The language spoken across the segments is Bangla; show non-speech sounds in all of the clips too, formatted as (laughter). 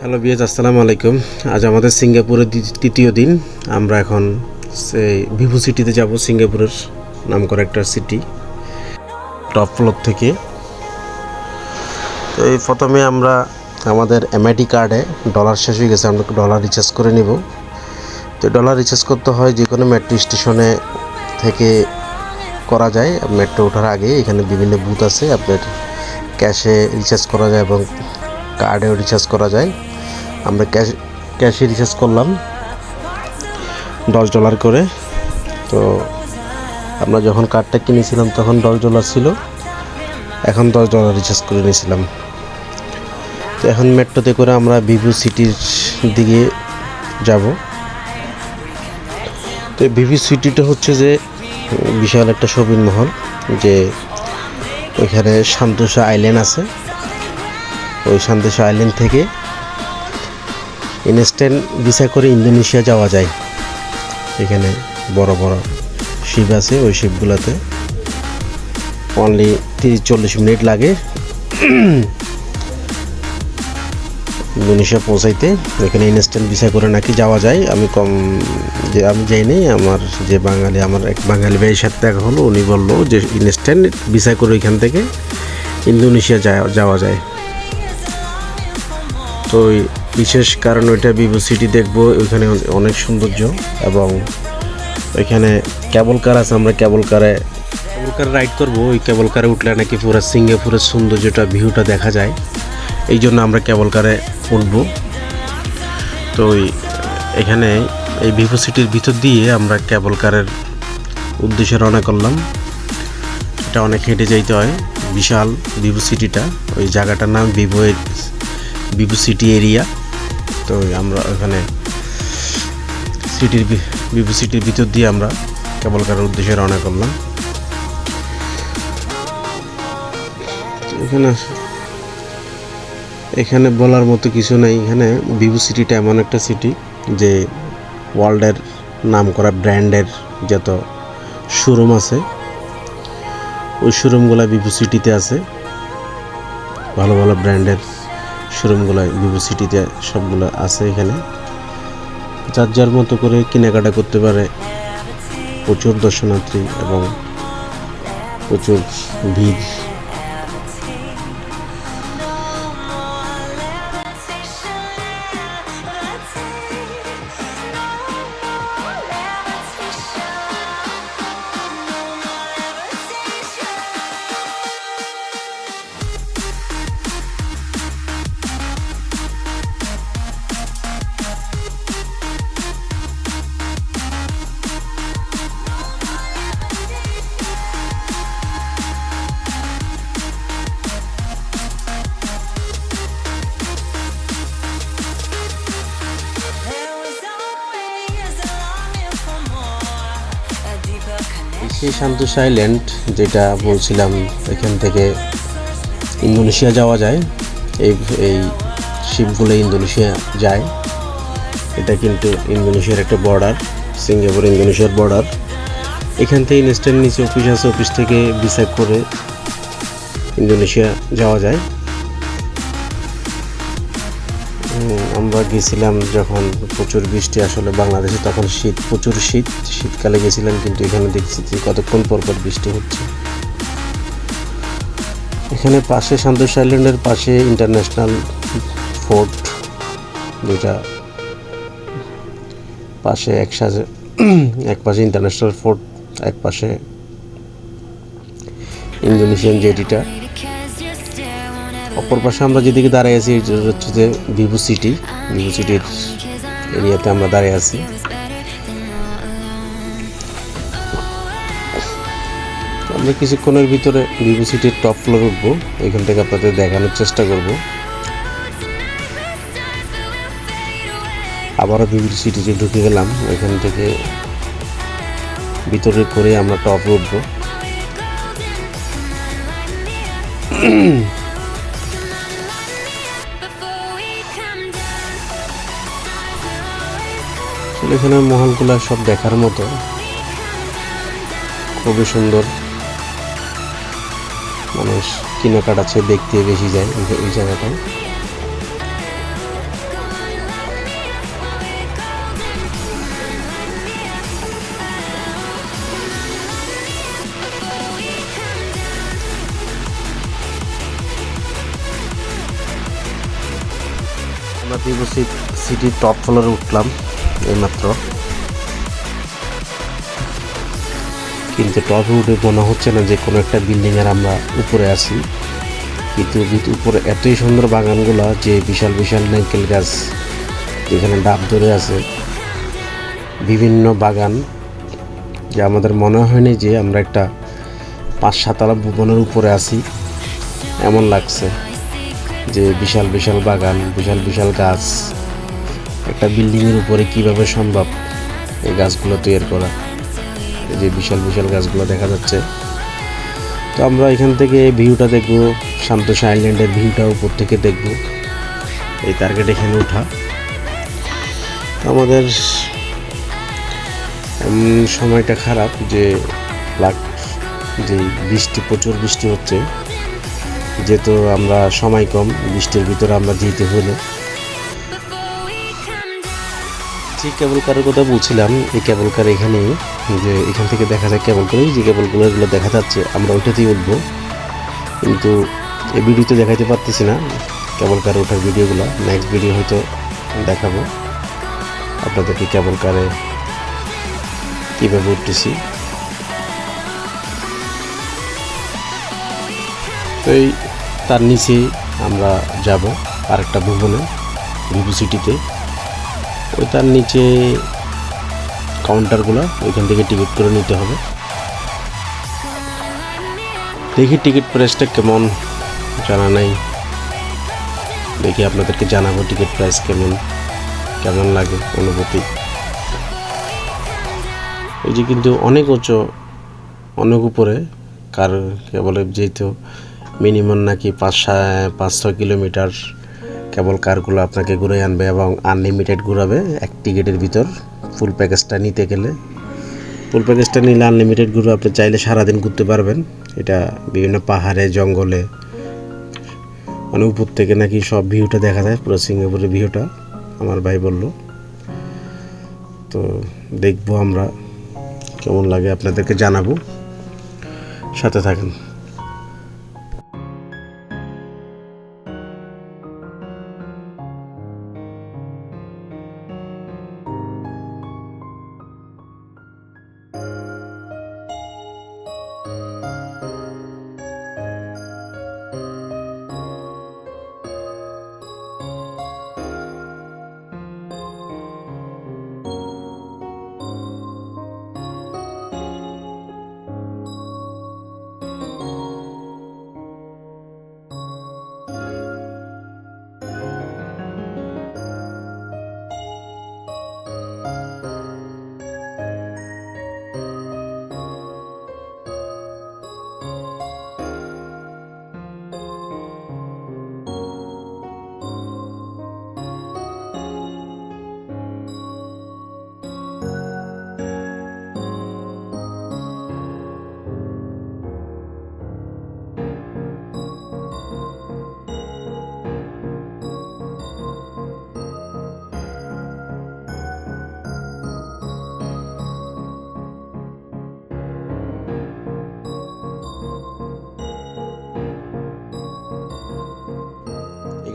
হ্যালো বিয়াজ আসসালামু আলাইকুম। আজ আমাদের সিঙ্গাপুরের তৃতীয় দিন। আমরা এখন সেই ভিভো সিটিতে যাব, সিঙ্গাপুরের নাম করা একটা সিটি, টপ ফ্লোর থেকে। তো এই প্রথমে আমরা আমাদের এমআইডি কার্ডে ডলার শেষ হয়ে গেছে, আমরা ডলার রিচার্জ করে নেব। তো ডলার রিচার্জ করতে হয় যে কোনো মেট্রো স্টেশনে থেকে করা যায়। মেট্রো ওঠার আগে এখানে বিভিন্ন বুথ আছে, আপনার ক্যাশে রিচার্জ করা যায় এবং কার্ডেও রিচার্জ করা যায়। আমরা ক্যাশ ক্যাশে রিচার্জ করলাম দশ ডলার করে। তো আমরা যখন কার্ডটা কিনেছিলাম তখন দশ ডলার ছিল। এখন দশ ডলার রিচার্জ করে নিয়েছিলাম। তো এখন মেট্রোতে করে আমরা ভিভু সিটির দিকে যাব। তো ভিভু সিটিটা হচ্ছে যে বিশাল একটা শপিং মহল, যে ওইখানে সান্তোষা আইল্যান্ড আছে। ওই সান্তোষা আইল্যান্ড থেকে ইনস্ট্যান্ট ভিসা করে ইন্দোনেশিয়া যাওয়া যায়। এখানে বড় বড় শিপ আছে, ওই শিপগুলোতে অনলি তিরিশ চল্লিশ মিনিট লাগে। ইন্দোনেশিয়া পৌঁছাইতে। এখানে ইনস্ট্যান্ট ভিসা করে নাকি যাওয়া যায়। আমি কম যে আমি যাইনি। আমার যে বাঙালি, আমার এক বাঙালি ভাইয়ের সাথে দেখা হলো, উনি বলল যে ইনস্ট্যান্ট ভিসা করে ওইখান থেকে ইন্দোনেশিয়া যাওয়া যায়। তো বিশেষ কারণ ওইটা ভিভো সিটি দেখব, ওইখানে অনেক সৌন্দর্য এবং ওইখানে কেবল কার আছে, আমরা কেবল কারে কেবল কারে রাইড করব, ওই কেবল কারে উঠলে নাকি পুরো সিঙ্গাপুরের সৌন্দর্যটা ভিউটা দেখা যায়। এই জন্য আমরা কেবল কারে উঠবো। তো এখানে এই ভিভো সিটির ভিতর দিয়ে আমরা কেবল কারের উদ্দেশ্যে রওনা করলাম। এটা অনেক হেঁটে যাইতে হয়, বিশাল ভিভো সিটিটা ওই জায়গাটার নাম ভিভো ভিভো সিটি এরিয়া। তো আমরা ওখানে সিটির ভিভো সিটির ভিতর দিয়ে আমরা কেবল কারের উদ্দেশ্যে রওনা করলাম। এখানে এখানে বলার মতো কিছু নেই। এখানে ভিভো সিটিটা এমন একটা সিটি যে ওয়ার্ল্ডের নাম করা ব্র্যান্ডের যত শোরুম আছে, ওই শোরুমগুলো ভিভো সিটিতে আছে। ভালো ভালো ব্র্যান্ডের শোরুমগুলো ইউনিভার্সিটিতে সিটিতে সবগুলো আছে এখানে। যার যার মতো করে কেনাকাটা করতে পারে। প্রচুর দর্শনার্থী এবং প্রচুর ভিড়। সেই সান্তোষ আইল্যান্ড যেটা বলছিলাম এখান থেকে ইন্দোনেশিয়া যাওয়া যায়, এই এই শিপগুলো ইন্দোনেশিয়া যায়। এটা কিন্তু ইন্দোনেশিয়ার একটা বর্ডার সিঙ্গাপুর ইন্দোনেশিয়ার বর্ডার এখান থেকে ইনস্ট্যান্ট নিচে অফিস আছে অফিস থেকে ভিসা করে ইন্দোনেশিয়া যাওয়া যায়। আমরা গেছিলাম যখন প্রচুর বৃষ্টি আসলে বাংলাদেশে, তখন শীত, প্রচুর শীত। শীতকালে গেছিলাম কিন্তু এখানে দেখছি যে কতক্ষণ পর পর বৃষ্টি হচ্ছে। এখানে পাশে সন্তোষ আইল্যান্ডের পাশে ইন্টারন্যাশনাল ফোর্ট, যেটা পাশে একসাথে এক পাশে ইন্টারন্যাশনাল ফোর্ট, এক পাশে ইন্দোনেশিয়ান জেটিটা। অপর পাশে আমরা যেদিকে দাঁড়িয়ে আছি হচ্ছে যে ভিভো সিটি। ভিভো সিটির এরিয়াতে আমরা দাঁড়িয়ে আছি. আমরা কিছুক্ষণের ভিতরে ভিভো সিটির টপ ফ্লোর উঠবো। এখান থেকে আপনাদের দেখানোর চেষ্টা করব। আবারও ভিভো সিটিতে ঢুকে গেলাম, এখান থেকে ভিতরে করে আমরা টপ উঠবো। এখানে মহলগুলা সব দেখার মতো। খুবই সুন্দর। মানুষ কেনাকাটাচ্ছে দেখতে বেশি যায় এই জায়গাটা আমরা দিবসিক সিটির টপ ফ্লোরে উঠলাম। এইমাত্র। কিন্তু টপে উঠে মনে হচ্ছে না যে কোনো একটা বিল্ডিংয়ের আমরা উপরে আছি। কিন্তু উপরে এতই সুন্দর বাগানগুলো যে বিশাল বিশাল নারকেল গাছ যেখানে ডাব ধরে আছে। বিভিন্ন বাগান যে আমাদের মনে হয়নি যে আমরা একটা পাঁচ সাতলা ভুবনের উপরে আছি। এমন লাগছে যে বিশাল বিশাল বাগান, বিশাল বিশাল গাছ। একটা বিল্ডিংয়ের উপরে কীভাবে সম্ভব এই গাছগুলো তৈরি করা? এই যে বিশাল বিশাল গাছগুলো দেখা যাচ্ছে। তো আমরা এখান থেকে ভিউটা দেখব শান্তোষ আইল্যান্ডের ভিউটা উপর থেকে দেখব। এই টার্গেট এখানে ওঠা। আমাদের সময়টা খারাপ যে লাগ, যে বৃষ্টি, প্রচুর বৃষ্টি হচ্ছে। যেহেতু আমরা সময় কম, বৃষ্টির ভিতরে আমরা যেতে হলো। যে কেবল কারের কথা বলছিলাম, এই কেবল কার এখানে যে এখান থেকে দেখা যায় কেবল করে যে কেবল কেবলগুলো এগুলো দেখা যাচ্ছে, আমরা ওইটাতেই উঠবো। কিন্তু এই ভিডিওতে দেখাইতে পারতেছি না কেবল কারে ওঠার ভিডিওগুলো। নেক্সট ভিডিও হয়তো দেখাবো, আপনাদেরকে কেবল কারে কীভাবে উঠতেছি। তো এই তার নিচে আমরা যাব, আরেকটা ভুবনে ভিভো সিটিতে ওই তার নিচে কাউন্টারগুলো ওইখান থেকে টিকিট করে নিতে হবে। দেখি টিকিট প্রাইসটা কেমন, জানা নাই। দেখি আপনাদেরকে জানাব টিকিট প্রাইস কেমন কেমন লাগে অনুভূতি। এই যে কিন্তু অনেক উঁচু, অনেক উপরে, কার কেবল যেহেতু মিনিমাম নাকি পাঁচ পাঁচ কিলোমিটার। কেবল কারগুলো আপনাকে ঘুরে আনবে এবং আনলিমিটেড ঘুরাবে, এক টিকিটের ভিতর ফুল প্যাকেজটা নিতে গেলে। ফুল প্যাকেজটা নিলে আনলিমিটেড ঘুরে আপনি চাইলে সারাদিন ঘুরতে পারবেন। এটা বিভিন্ন পাহাড়ে, জঙ্গলে মানে উপর থেকে নাকি সব ভিউটা দেখা যায়, পুরো সিঙ্গাপুরের ভিউটা, আমার ভাই বলল। তো দেখব আমরা, কেমন লাগে আপনাদেরকে জানাব। সাথে থাকেন।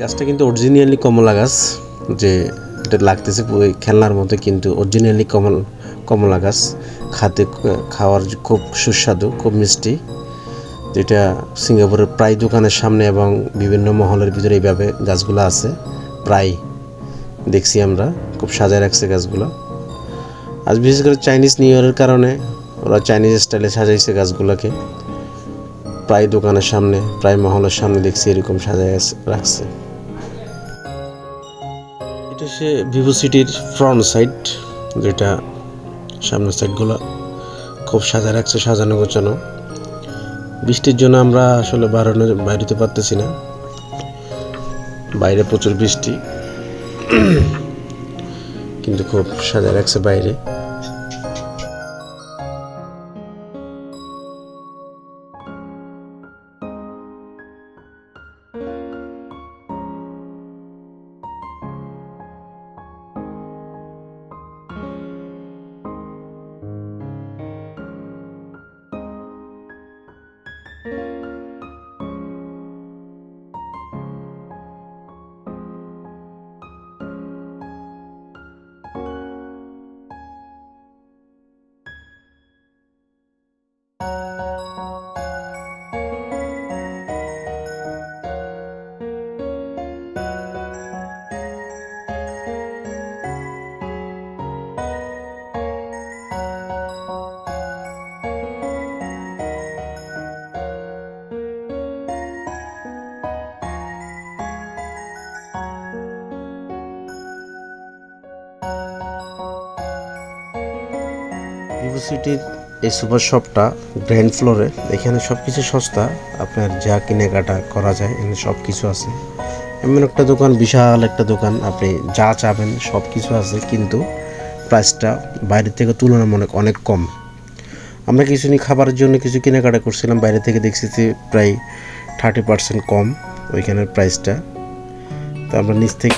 গাছটা কিন্তু অরিজিনালি কমলা গাছ, যে এটা লাগতেছে খেলনার মতো কিন্তু অরিজিনালি কমল, কমলা গাছ। খাতে খাওয়ার খুব সুস্বাদু, খুব মিষ্টি। যেটা সিঙ্গাপুরের প্রায় দোকানের সামনে এবং বিভিন্ন মহলের ভিতরে এইভাবে গাছগুলো আছে। প্রায় দেখছি আমরা, খুব সাজায় রাখছে গাছগুলো। আজ বিশেষ করে চাইনিজ নিউ ইয়ারের কারণে ওরা চাইনিজ স্টাইলে সাজাইছে গাছগুলোকে। প্রায় দোকানের সামনে, প্রায় মহলের সামনে দেখছি এরকম সাজায় রাখছে। সে ভিভো সিটির ফ্রন্ট সাইড যেটা সামনের সাইডগুলো খুব সাজা রাখছে, সাজানো গোছানো। বৃষ্টির জন্য আমরা আসলে বাড়ানো বাইরেতে পারতেছি না। বাইরে প্রচুর বৃষ্টি। কিন্তু খুব সাজা রাখছে বাইরে। ভিভো সিটির এই সুপার শপটা গ্র্যান্ড ফ্লোরে, এখানে সব কিছু সস্তা। আপনার যা কেনাকাটা করা যায়, এখানে সব কিছু আছে। এমন একটা দোকান, বিশাল একটা দোকান, আপনি যা চাবেন সব কিছু আছে, কিন্তু প্রাইসটা বাইরের থেকে তুলনামূলক অনেক কম। আমরা কিছু নিয়ে খাবারের জন্য কিছু কেনাকাটা করছিলাম, বাইরে থেকে দেখছি যে প্রায় থার্টি পার্সেন্ট কম ওইখানের প্রাইসটা তো আমরা নিচ থেকে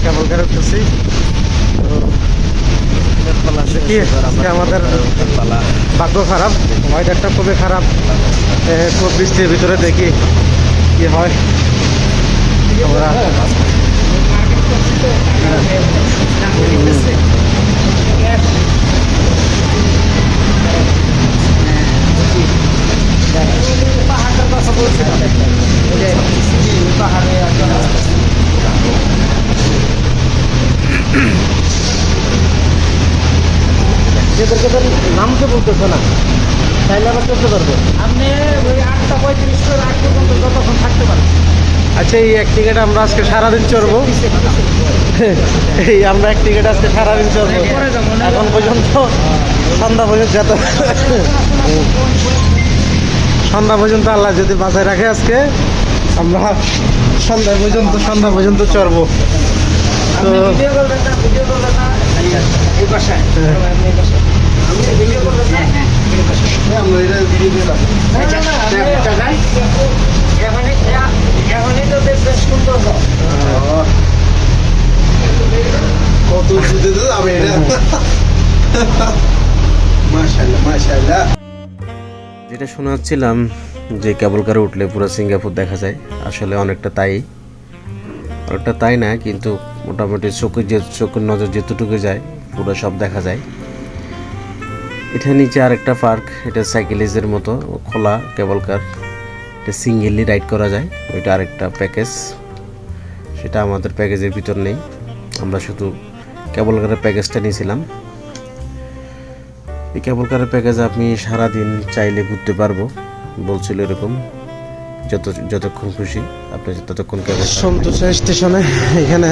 আমরা কেবল কারে উঠতেছি। কি? আজকে আমাদের ভাগ্য খারাপ ওয়েদারটা খুবই খারাপ। খুব বৃষ্টির ভিতরে দেখি কি হয়। আমরা পাহাড়ের কথা বলছিলাম চলতেছে না। চাইলে আবার চলতে পারবে। আপনি ওই আটটা পঁয়ত্রিশ করে আট পর্যন্ত যতক্ষণ থাকতে পারেন আচ্ছা এই এক টিকিট আমরা আজকে সারাদিন চড়বো। এই আমরা এক টিকিট আজকে সারাদিন চড়বো। এখন পর্যন্ত সন্ধ্যা পর্যন্ত যত সন্ধ্যা পর্যন্ত আল্লাহ যদি বাঁচায় রাখে আজকে আমরা সন্ধ্যা পর্যন্ত সন্ধ্যা পর্যন্ত চড়বো। তো ভিডিও ভিডিও এখনই এখনই তো দেখবেন সুন্দর কত উঁচুতে তো যাবে এটা। (laughs) মাশাআল্লাহ মাশাআল্লাহ। যেটা শোনাচ্ছিলাম যে কেবল কারে উঠলে পুরো সিঙ্গাপুর দেখা যায় আসলে অনেকটা তাই। অনেকটা তাই না কিন্তু মোটামুটি চোখের যে চোখের নজর যেতটুকু যায়, পুরো সব দেখা যায়। এটা নিচে আরেকটা পার্ক, এটা সাইকেলিজের মতো, খোলা কেবল কার। এটা সিঙ্গেলি রাইড করা যায়, ওইটা আরেকটা প্যাকেজ। সেটা আমাদের প্যাকেজের ভিতর নেই। আমরা শুধু কেবল কারের প্যাকেজটা নিয়েছিলাম। এই কেবল কারের প্যাকেজ আপনি সারাদিন চাইলে ঘুরতে পারব, বলছিল এরকম। যত যতক্ষণ খুশি আপনি ততক্ষণ সন্তোষ স্টেশনে এখানে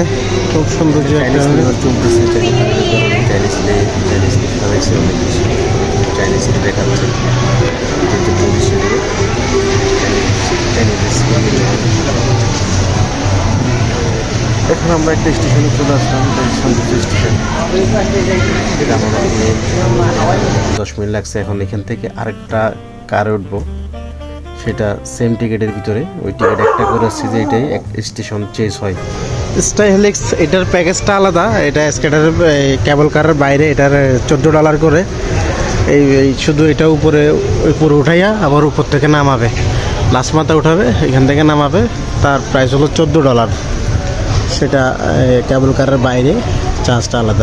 খুব সুন্দর চাইনিজ চলতেছে চাইনিজ চাইনিজ খাওয়াইছে অনেক কিছু চাইনিজ দেখাচ্ছে যেহেতু টুরিস্ট এখন আমরা একটা স্টেশনে চলে আসলাম সন্তোষ স্টেশন। দশ মিনিট লাগছে। এখন এখান থেকে আরেকটা কারে উঠবো। সেটা সেম টিকিটের ভিতরে। ওই টিকিট একটা করে যে এটাই এক স্টেশন চেঞ্জ হয়। স্টাইহেলিক্স এটার প্যাকেজটা আলাদা। এটা স্কেটার কেবল কারের বাইরে, এটার চোদ্দ ডলার করে। এই এই, শুধু এটা উপরে উপরে উঠাইয়া আবার উপর থেকে নামাবে। লাস্ট মাথা উঠাবে, এখান থেকে নামাবে। তার প্রাইস হলো চোদ্দ ডলার সেটা কেবল কারের বাইরে চার্জটা আলাদা।